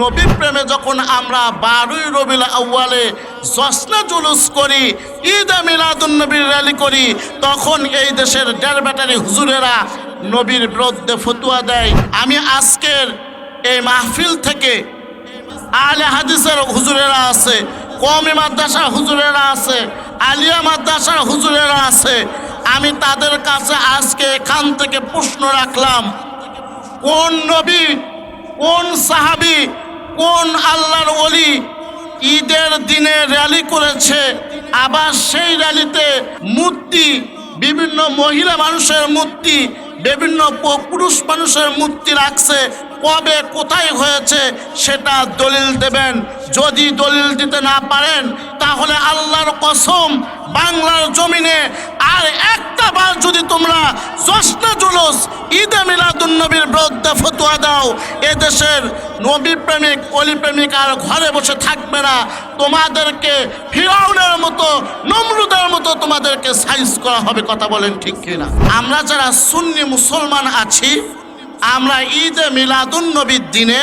নবী প্রেমে যখন আমরা বারোই রবিল আউ্বালে জশ্নে জুলুস করি, ঈদ মিলাদুন নবীর র্যালি করি, তখন এই দেশের ডের ব্যাটারি হুজুরেরা নবীর বিরুদ্ধে ফতুয়া দেয়। আমি আজকের এই মাহফিল থেকে আলে হাদিসের হুজুরেরা আছে কমি মাদ্রাসার হুজুরেরা আছে, আলিয়া মাদ্রাসার হুজুরেরা আছে। আমি তাদের কাছে আজকে এখান থেকে প্রশ্ন রাখলাম, কোন নবী, কোন সাহাবি কোন আল্লাহর ওলি ঈদের দিনে র্যালি করেছে? আবার সেই র্যালিতে মূর্তি, বিভিন্ন মহিলা মানুষের মূর্তি, বিভিন্ন পুরুষ মানুষের মূর্তি রাখছে। কবে, কোথায় হয়েছে সেটা দলিল দেবেন। যদি দলিল দিতে না পারেন, তাহলে আল্লাহর কসম বাংলার জমিনে আর একটা বার ঈদে মিলাদুন্নবীর বিরুদ্ধে ফতুয়া দাও। এদেশের নবী প্রেমিক অলি প্রেমিক আর ঘরে বসে থাকবে না। তোমাদেরকে ফিরাউনের মতো, নমরুদের মতো তোমাদেরকে সাইজ করা হবে, কথা বলেন ঠিক কিনা? আমরা যারা সুন্নি মুসলমান আছি, আমরা ঈদে মিলাদুন নবীর দিনে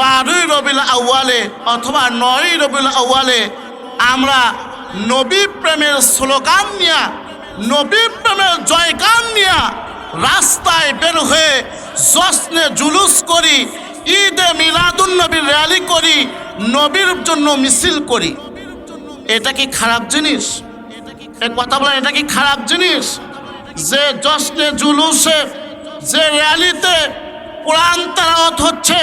বারোই রবিল আউয়ালে অথবা নয় রবিল আউয়ালে আমরা নবী প্রেমের স্লোগান নিয়ে নবী প্রেমের জয়গান নিয়ে রাস্তায় বের হয়ে জশ্নে জুলুস করি, ঈদে মিলাদুন নবীর র্যালি করি, নবীর জন্য মিছিল করি। এটা কি খারাপ জিনিস? কথা বলেন, এটা কি খারাপ জিনিস? যে জশ্নে জুলুসে, যে র্যালিতে কোরআন তালাওয়াত হচ্ছে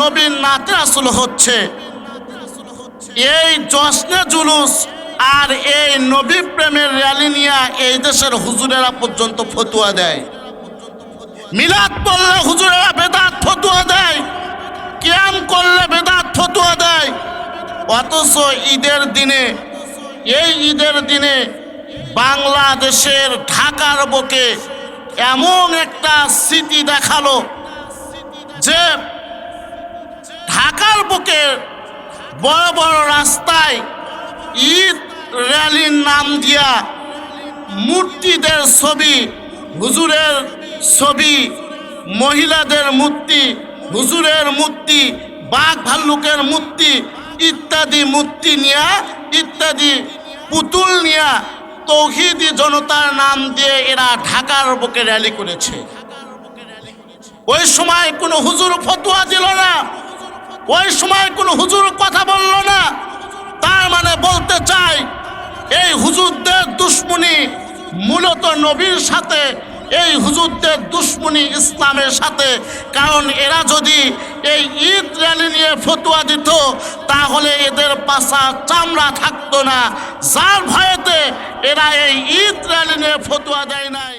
নবীন নাতে আসল হচ্ছে। এই জশ্নে জুলুস আর এই নবী প্রেমের র্যালি নিয়ে এই দেশের হুজুরেরা পর্যন্ত ফতুয়া দেয়। মিলাদ পড়লে হুজুরেরা বেদাত ফতুয়া দেয়, ক্যাম করলে বেদাত ফতুয়া দেয়। অথচ ঈদের দিনে, এই ঈদের দিনে বাংলাদেশের ঢাকার বুকে এমন একটা স্মৃতি দেখাল যে ঢাকার বুকে বড় বড় রাস্তায় ঈদ র্যালির নাম দিয়া মূর্তিদের ছবি, হুজুরের ছবি, মহিলাদের মূর্তি, হুজুরের মূর্তি, বাঘ ভাল্লুকের মূর্তি ইত্যাদি মূর্তি নিয়া, ইত্যাদি পুতুল নিয়া তৌহিদি জনতার নাম দিয়ে এরা ঢাকার বুকে র্যালি করেছে। ওই সময় কোনো হুজুর ফতুয়া দিল না, ওই সময় কোনো হুজুর কথা বলল না তার মানে বলতে চাই, এই হুজুরদের দুশ্মনী মূলত নবীর সাথে, এই হুজুরদের দুশ্মনী ইসলামের সাথে। কারণ এরা যদি এই ঈদ র্যালি নিয়ে ফতুয়া দিত, তাহলে এদের পাশা চামড়া থাকতো না। যার ভয়েতে এরা এই ঈদ র্যালি নিয়ে ফতুয়া দেয় নাই।